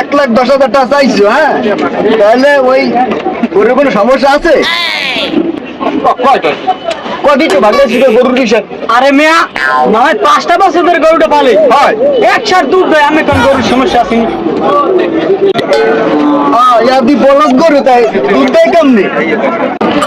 এক লাখ দশ হাজার টাকা চাইছো হ্যাঁ? তাহলে ওই গরুর কোনো সমস্যা আছে? তো ছিল গরুর আরে মেয়া নয় পাঁচটা গরুটা পালে। হয়। এক সার দুধ দেয় আমি কোন গরুর সমস্যা আছে। হ্যাঁ ইয়াদি বলদ গরু তাই দুধ দেয় কেমনি?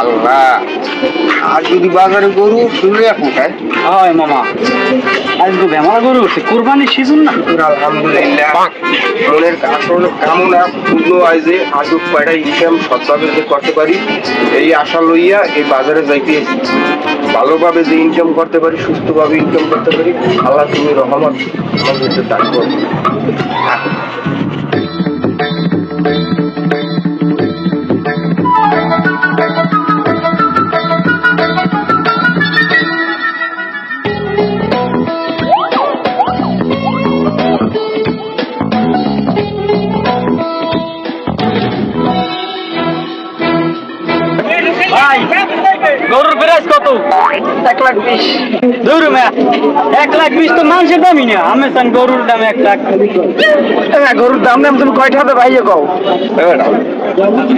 আল্লাহ। আর যদি বাজারে গরু শুনলে এখন হয় মামা আজ তো বেমার গরু উঠছে কোরবানির সিজন না। আলহামদুলিল্লাহ। মনের আসল কামনা পূর্ণ হয় যে কয়টা ইনকাম সৎভাবে যে করতে পারি এই আশা লইয়া এই বাজারে যাইতে। ভালোভাবে যে ইনকাম করতে পারি সুস্থভাবে ইনকাম করতে পারি আল্লাহ তুমি রহমত আমাদের দান বিশ মেয়া এক লাখ বিশ তো মানুষের দামই না আমি চান গরুর দাম এক লাখ। গরুর দাম নাম তুমি কয়টা হবে ভাইয়ে কও?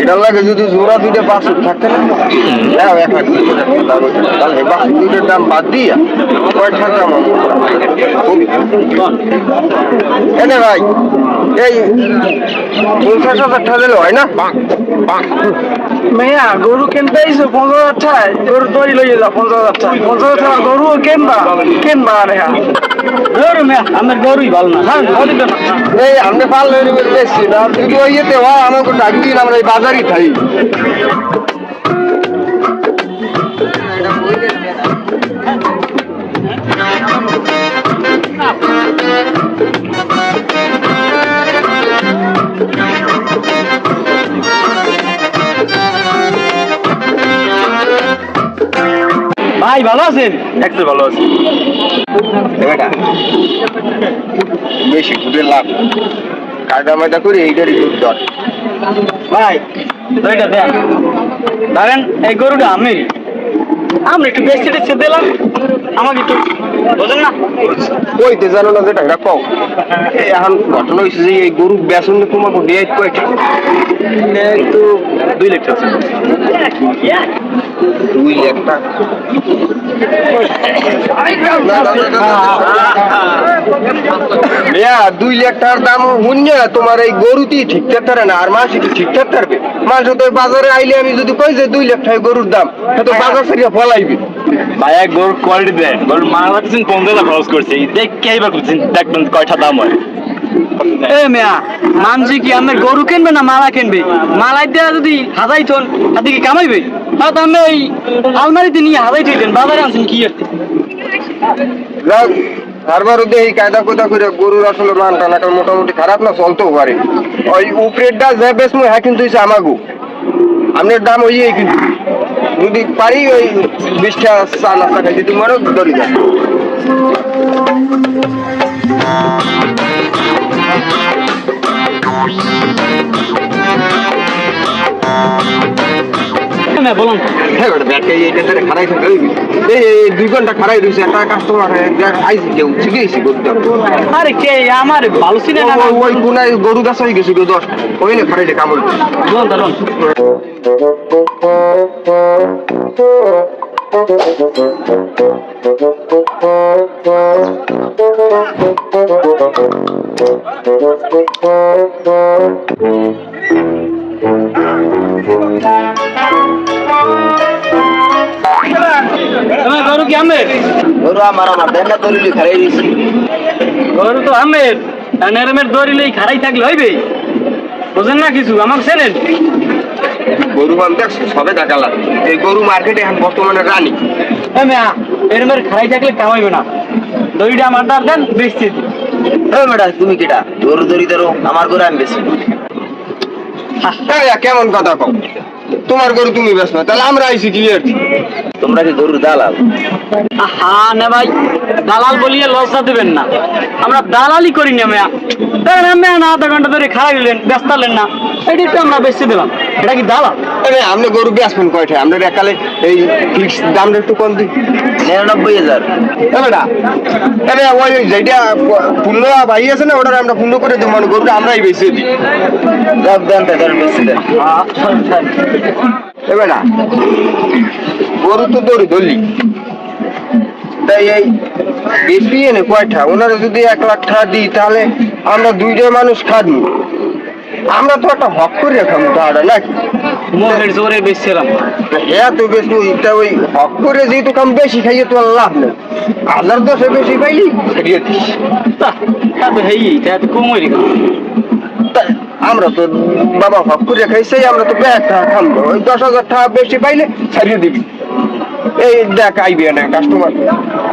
এটার লাগে যদি জোড়া দুইটা পাঁচশো থাকতে না? হ্যাঁ এক লাখ দাম। তাহলে বাকি দুইটার দাম বাদ দিয়া কয়টা দাম? এনে ভাই এই পঞ্চাশ হাজার টাকা দিলে হয় না? মেয়া গরু কিনতে আইসো পনেরো হাজার টাকায় গরু দড়ি লইয়ে যা পঞ্চাশ হাজার টাকা পঞ্চাশ হাজার টাকা গরু কিনবা? কিনবা আরে হ্যাঁ। গরু মেয়া আমার গরুই ভালো না। হ্যাঁ গরু তো না। এই আমরা পাল বেশি না। তুই ওই ইয়েতে হয় আমাকে ডাক দিন আমরা এই বাজারই খাই। ভাই ভালো আছেন? একটু ভালো আছে। বেটা বেশি ঘুরে লাভ কায়দা মায়দা করে এইটারই দুধ দর। ভাই দইটা দেন। ধরেন এই গরুটা আমি আমরা একটু বেশি টেস্ট দিলাম আমাকে একটু বোঝেন না। কইতে জানো না যেটা এটা কও। এই এখন ঘটনা হয়েছে যে এই গরু বেসন তোমাকে দিয়ে কয়টা? একটু দুই লিটার দুই লাখ টাকা না, না, না, না, না। ইয়া, দুই লাখ টাকার দাম শুনছে? তোমার এই গরুটি ঠিক থাকতে না আর মাছ কি ঠিক থাকতে পারবে মানুষ তো বাজারে আইলে আমি যদি কই যে দুই লাখ টাকা গরুর দাম তো বাজার থেকে ফলাইবে। ভাইয়া গরুর কোয়ালিটি দেন গরুর মারা লাগছেন পনেরো হাজার খরচ করছে। দেখে এইবার করছেন দেখবেন কয়টা দাম হয়। এ মেয়া কি আমি গরু কিনবে না মালা কিনবে? মালাই দেওয়া যদি হাজাই থন হাতে কি কামাইবে? আমি ওই আলমারিতে নিয়ে হাজাই থইতেন, বাজারে আনছেন কি কায়দা করে গরুর আসলে মান মোটামুটি খারাপ না, চলতেও পারে। ওই উপরেরটা যে বেশ হ্যাঁ কিন্তু হচ্ছে আমাগো। আপনার দাম ওই কিন্তু। যদি পারি ওই বিশটা চা নাস্তা খাইতে তোমারও হ্যাঁ বলুন। হ্যাঁ বেটা ব্যাটকে এইটা ধরে খারাই থাকে ওই এই এই দুই ঘণ্টা খারাই রয়েছে একটা কাস্টমার আইসি কেউ শিখেছি গরুটা আরে কে আমার ভালো চিনে না ওই- গরু গাছ হয়ে গেছে দশ। ওই না খারাইলে কামড় বলুন দাঁড়ান তোমার গরু কি আমের গরু আমার আমার দেন না দলিলি খারাই দিয়েছি গরু তো আমের নেরমের দড়িলেই খারাই থাকলে হইবে? বুঝেন না কিছু আমাকে চেনেন? গরু দেখছ সবে দেখালাম। এই গরু মার্কেটে এখন বর্তমানে রানী। এ মেয়া এরমের খারাই থাকলে কামাইবে না। দড়িটা আমার দার দেন বেচতে দিন ম্যাডাম তুমি কিটা? দৌড় দৌড়ি ধরো আমার ঘরে আমি বেশি কেমন কথা কও? তোমার গরু তুমি বেশ না তাহলে আমরা আইছি কি এর? তোমরা কি গরুর দালাল? হ্যাঁ না ভাই দালাল বলিয়ে লজ্জা দেবেন না। আমরা দালালি করি না মেয়া। দেখেন মেয়া না আধা ঘণ্টা ধরে খাড়া দিলেন ব্যস্ত হলেন না। এটা একটু আমরা বেশি দিলাম। এটা কি দালাল? আরে আপনি গরু বেচবেন কয়টা? আমরা একালে এই ফিক্স দামটা একটু কম দিই। নিরানব্বই হাজার। আরে ওই যেটা পূর্ণ ভাই আছে না ওটা আমরা পূর্ণ করে দেবো মানে গরুটা আমরাই বেশি দিই। দেন তাদের বেশি দেন। এবারে গরু তো দৌড়ি ধরলি। তাই এই বেশি এনে কয়টা? ওনারা যদি এক লাখ টাকা দিই তাহলে আমরা দুইটা মানুষ খাবি আমরা তো একটা হক করে খাব টাকাটা নাকি? মোহের জোরে বেশছিলাম হ্যাঁ তো বেশ এটা ওই হক করে যেহেতু কাম বেশি খাইয়ে তো লাভ নেই। হাজার দশে বেশি পাইলি ছাড়িয়ে দিস। তা তো হেই তা তো কমই তা আমরা তো বাবা হক করে খাইছে আমরা তো ব্যাগ টাকা খামবো ওই দশ হাজার টাকা বেশি পাইলে ছাড়িয়ে দিবি। এই দেখ আইবি না কাস্টমার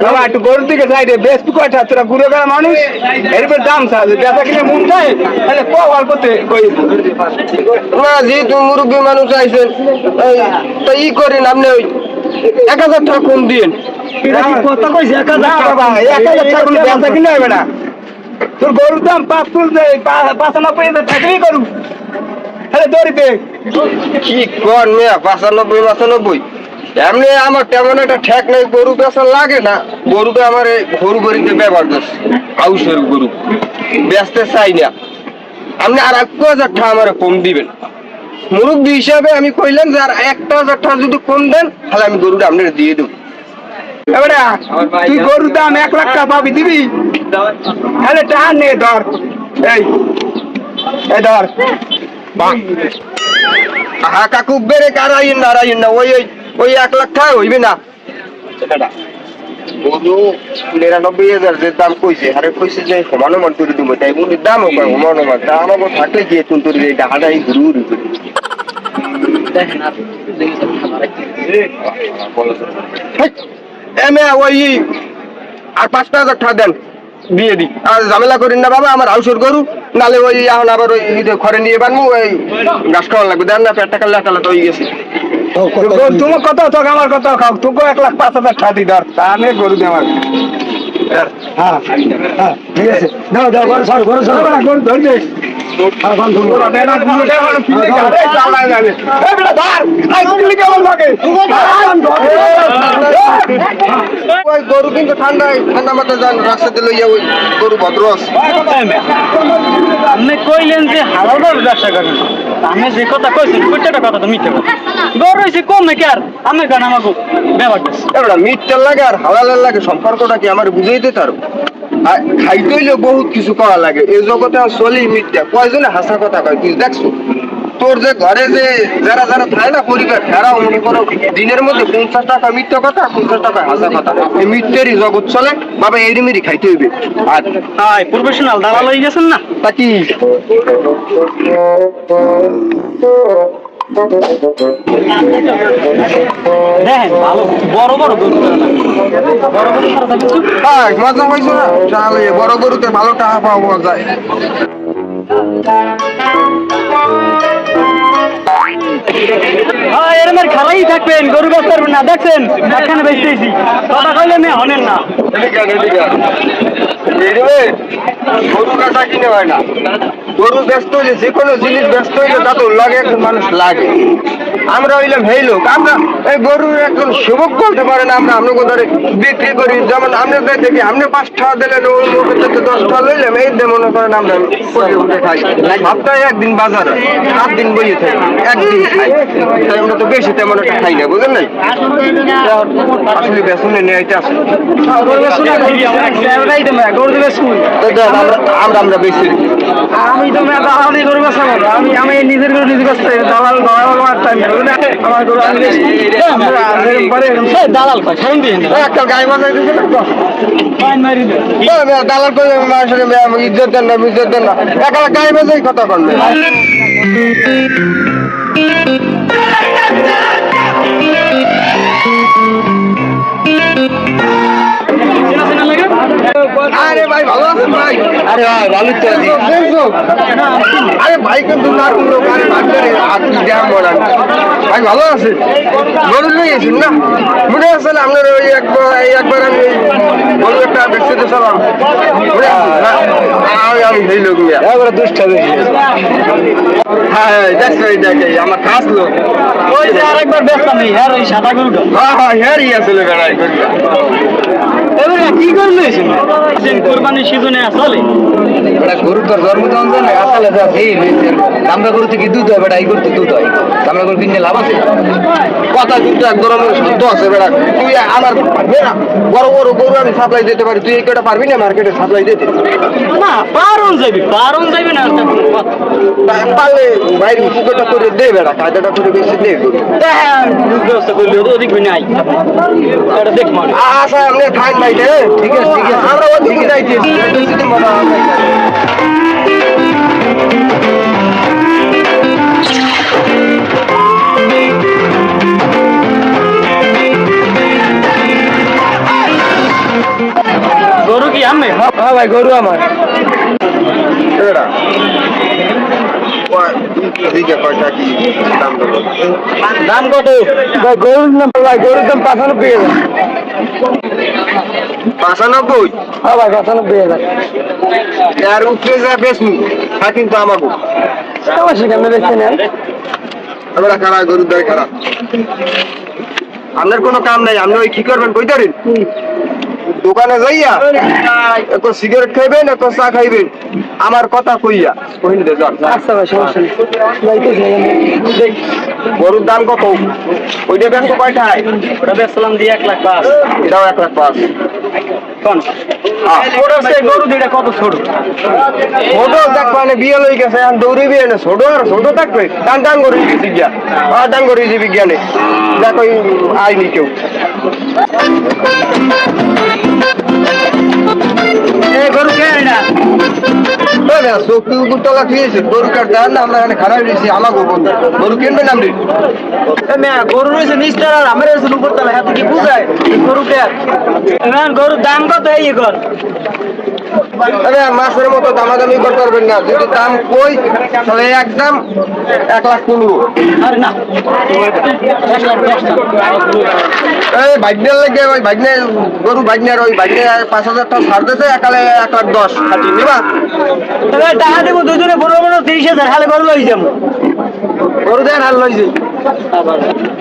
বাবা একটু গরুর দিকে যাই রে। বেশ কয়টা তোরা ঘুরে বেড়া মানুষ? এরপর দাম চাচ্ছে বেচা কিনে মন চায় তাহলে কল করতে না যেহেতু মুরব্বী মানুষ আইসেন তো ই করেন আপনি ওই এক হাজার টাকা কম দিন কথা কইছে? এক না বাবা এক হাজার টাকা বেচা কিনে হবে না। তোর গরুর দাম পাঁচ ফুল পাঁচানব্বই হাজার টাকাই করু হ্যাঁ দৌড়িতে কি কর মেয়া পাঁচানব্বই পাঁচানব্বই। এমনি আমার তেমন একটা ঠেক নেই গরু বেচা লাগে না। গরুটা আমার গরু গরিতে ব্যবহার করছে হাউসের গরু। বেচতে চাই না। আপনি আর এক হাজার টাকা আমার কম দিবেন। মুরব্বী হিসাবে আমি কইলাম যে আর একটা হাজার টাকা যদি কম দেন তাহলে আমি গরুটা আপনার দিয়ে দেবো। এবারে তুই গরুর দাম এক লাখ টাকা পাবি দিবি? তাহলে টাকা নে ধর। এই এই ধর। হা কাকু বেড়ে কারাইন না রাইন না ওই ওই। ওই এক লাখ টাকা হইবে না। গরু নিরানব্বই হাজার যে দাম কইছে আরে কইছে যে করে দিব তাই তা থাকলে গিয়ে তোর এই ঘুরু ঘুরু করে এমে ওই আর পাঁচটা হাজার টাকা দেন দিয়ে দি। আর ঝামেলা করেন না বাবা আমার হাউসের গরু নালে ওই এখন আবার ওই ঘরে নিয়ে বানবো ওই গাছ খাওয়ার লাগবে। দেন না পেটটা কাল্লা কাল্লা তো হয়ে গেছে। তোমার কত থাক আমার কত খাও। তোকে এক লাখ পাঁচ হাজার টাকা ধর তা আমি গরু দে আমার হ্যাঁ। হ্যাঁ ঠিক আছে। দাও দাও গরু সর গরু সর। গরু ধর। দে গরু কিন্তু ঠান্ডা ঠান্ডা মাথায় যান রাস্তাতে লইয়া ওই গরু ভদ্র আছে। আপনি কইলেন যে হালাল ব্যবসা করেন। আমি যে কথা কইছি প্রত্যেকটা কথা তো মিথ্যে কথা। গরু হয়েছে কম নাকি আর? আমি গান আমাকে ব্যাপারটা এবার মিটটার লাগে আর হালালের লাগে, সম্পর্কটা কি আমার বুঝাইতে তারো আর খাইতে হইলে বহুত কিছু করা লাগে। এই জগতে চলি মিথ্যা। কয়জনে হাসা কথা কয় তুই দেখছ? তোর যে ঘরে যে যারা যারা থাকে না পরিবার তারাও মনে করো দিনের মধ্যে পঞ্চাশ টাকা মিথ্যা কথা পঞ্চাশ টাকা হাসা কথা। এই মিথ্যেরই জগৎ চলে বাবা এরি মেরি খাইতে হইবে। আর তাই প্রফেশনাল দালাল হয়ে গেছেন না? তা কি? দেখেন ভালো গরু মজা না। বড় গরুতে ভালো টাকা পাওয়া যায়। হ্যাঁ খেলাই থাকবেন, গরু গাছ পারবেন না। দেখছেন, একখানে বেচতেছি কথা কইলে মেয়ে হনেন না। গরু কাটা কিনে হয় না। গরু ব্যস্ত হইলে যে কোনো জিনিস ব্যস্ত হইলে তা তো লাগে মানুষ লাগে। আমরা হইলাম এই লোক। আমরা এই গরুর একজন সেবক বলতে পারে না, আমরা আমরা ধরে বিক্রি করি। যেমন আমরা দেখি আমরা পাঁচ টাকা দিলে ওই লোকের দশ টাকা লইলাম, এই দিয়ে মনে করেন আমরা সপ্তাহে একদিন বাজারে, সাত দিন বইয়ে থাকি, একদিন খাই। আমরা তো বেশি তেমন একটা খাই না, বুঝলেন নাই? আসলে বেসনে নিয়ে আইতে আসে গরু বেচুন না গরু আমরা আমরা আমি তো আমি নিজের গরু নিজে কাছে দালাল দালাল গরু দালাল কয় মানুষের ইজ্জত দেন না ইজ্জত দেন না একটা গাড়ি বাজে কথা বলবে আরে ভাই ভালো আছেন ভাই? আরে ভাই ভালো তো আছি? আরে ভাই কিন্তু না কোনো গাড়ি ভাগরে আপনি জ্যাম বলেন ভাই ভালো আছে গরু নিয়ে গেছেন না? মনে আছে না আপনার ওই একবার এই একবার আমি ওই গরু একটা দেখতে দিয়েছিলাম মনে আছে না? আমি আমি সেই লোক মিয়া এবারে দুষ্টা বেশি হ্যাঁ দেখছ এই দেখে আমার খাস লোক। ওই যে আরেকবার ব্যস্ত নেই হ্যাঁ ওই সাদা গরুটা। হ্যাঁ হ্যাঁ আসলে বেড়াই করিয়া এবারে কি দিন কোরবানির সিজনে আসলে বেটা গরু তোর জন্ম তো অঞ্চল না আসলে যা সেই দামরা গরু থেকে দুধ হয় বেটা এই করতে দুধ হয়। দামরা গরু কিনলে লাভ আছে? কথা কিন্তু এক ধরনের সত্য আছে বেড়া তুই আমার বেড়া বড় বড় গরু আমি সাপ্লাই দিতে পারি। তুই এই কটা পারবি না মার্কেটে সাপ্লাই দিতে? না পারন যাবি পারন যাবি না পারলে বাইরে পুকুরটা করে দে বেড়া কায়দাটা করে বেশি দে গরু। হ্যাঁ ব্যবস্থা করলে ওদিক নাই দেখ মানে আশা আপনি খান ভাই ঠিক আছে ঠিক আছে। আমরা ওদিকে হবে গরু কি আমি হ্যাঁ ভাই গরু আমার। দাম কত? গরুর দাম গরুর দাম পাঁচানব্বই পাঁচানব্বই? হ্যাঁ ভাই পঁচানব্বই হাজার। আর উপরে যা বেসমু তা কিন্তু আমাকে সমস্যা সেখানে নেন। আমরা খারাপ গরুর দয় খারাপ আপনার কোনো কাম নাই আপনি ওই কি করবেন কই ধরেন? দোকানে যাইয়া এক সিগারেট খাইবেন এক চা খাইবেন। আমার কথা কইয়া। কইলে দে যান। আচ্ছা ভাই সমস্যা নেই। দেখ, গরুর দাম কত? ওইটা ব্যাংক কয়টায়? ওটা বেচলাম দিয়ে এক লাখ পাঁচ। এটাও এক লাখ পাঁচ। কোন? হ্যাঁ। ওটা সে চোখি উপরতলা খেয়েছে? গরু কাট দেন না আমরা এখানে খারাপ দিয়েছি আমাকে বন্ধু গরু কিনবেন আপনি? গরু রয়েছে নিস্টার আর আমার রয়েছে উপর তলা হাতে কি বুঝায়? গরু কে? এখন গরুর দাম কত এই আরে মাছের মতো দামাদামি করতে পারবেন না। যদি দাম কই তাহলে একদম এক লাখ পনেরো। আরে না। এক লাখ দশ টাকা। এই ভাগ্নের লাগে ওই ভাগ্নে গরু ভাগ্নের ওই ভাগ্নে পাঁচ হাজার টাকা ছাড় দিতে একালে এক লাখ দশ। খাটি নিবা? তবে টাকা দেবো দুজনে বড় বড় তিরিশ হাজার হালে গরু লই যাব। গরু দেন হাল লইছে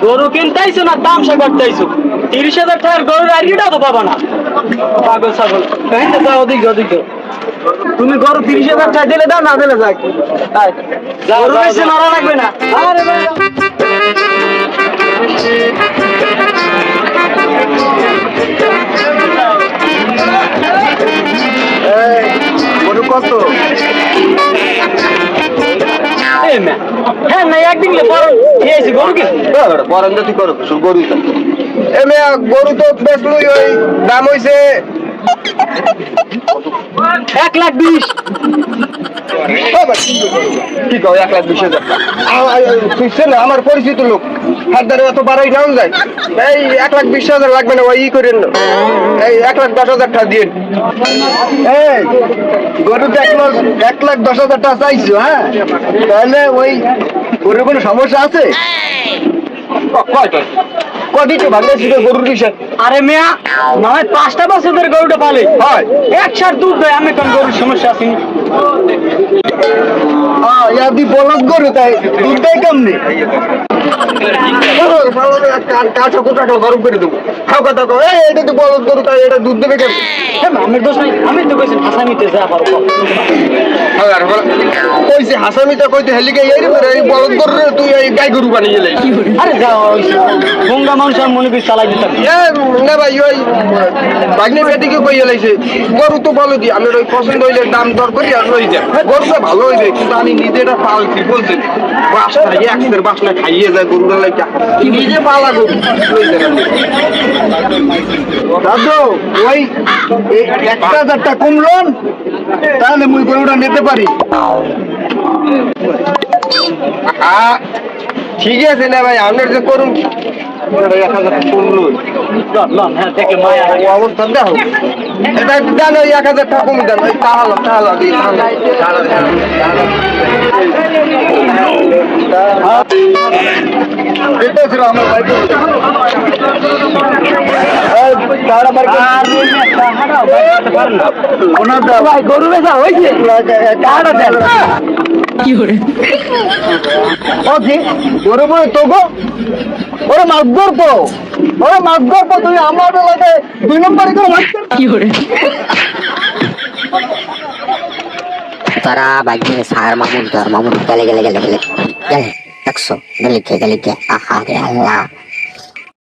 গরু কিনতেইছো না দাম সে করতেইছো তিরিশ হাজার টাকার গরুর আর ইটা তো পাবা না। পাগল ছাগল। ওদিকে ওদিকে। তুমি গরু তিরিশ হাজার টাকা দিলে দাও না দিলে যাক। তাই। গরু বেশি মারা লাগবে না। আরে হ্যাঁ না একদিন খেয়েছি গরু কি তুই করো গরু তো। ওই দাম হইছে। এক লাখ বিশ। কি কও এক লাখ বিশ হাজার? আমার পরিচিত লোক। হাত এত বাড়াই ডাউন যায়। এই এক লাখ বিশ হাজার লাগবে না ওই ই করেন না। এই এক লাখ দশ হাজার টাকা দিয়ে এই গরু তো এক লাখ এক লাখ দশ হাজার টাকা চাইছো হ্যাঁ? তাহলে ওই গরুর কোনো সমস্যা আছে? ছিল গরুর আরে মিয়া নয় পাঁচটা গরুটা পালে। হয়। এক সার দুধ দেয় আমি কোন গরুর সমস্যা আছে। হ্যাঁ ইয়াদি বলদ গরু তাই দুধ দেয় কেমনি? কাঁচা কোটাটা গরম করে দেবো। খাও কথা কো এই এটা তো বলদ গরু তাই এটা দুধ দেবে কেমন? হ্যাঁ আমার দোষ নাই আমি তো কইছি হাসামিতে যা পারো কইছে হাসামিটা কইতে হেলিকে এই এই বলদ গরু তুই এই গাই গরু বানিয়ে লাই আরে যা গঙ্গা মানুষ আর মনে করি চালাই দিতাম না ভাই ওই বাগনি বেটিকে কইয়া লাইছে গরু তো বলো দি আমি ওই পছন্দ হইলে দাম দর করি আর লই যা। গরুটা ভালো হইবে কিন্তু আমি নিজে এটা পালছি বলছি বাসটা একসের বাসটা খাইয়ে যায় গরুটা লাইকা নিজে পালা গরু দাদু, ওই একটা হাজারটা কমলন তাহলে মুই গরুটা নিতে পারি। ঠিক আছে না ভাই আপনার যে করুন। অবস্থা দেখো। এটা দেন ওই এক হাজার টাকা কমে দেন তাহলে তাহলে এটা ছিল আমার ভাই ভাই গরু বেচা হয়েছে? ওকে ওরে বলে তো গো ওরে মাগর তো ওরে মাগর তো তুমি আমার লাগে দুই নম্বরে করে? মাগর তারা বাগিয়ে সার মামুন ধর মামুন গেলে গেলে গেলে গেলে গেলে একশো গেলে কে গেলে কে আহা রে আল্লাহ।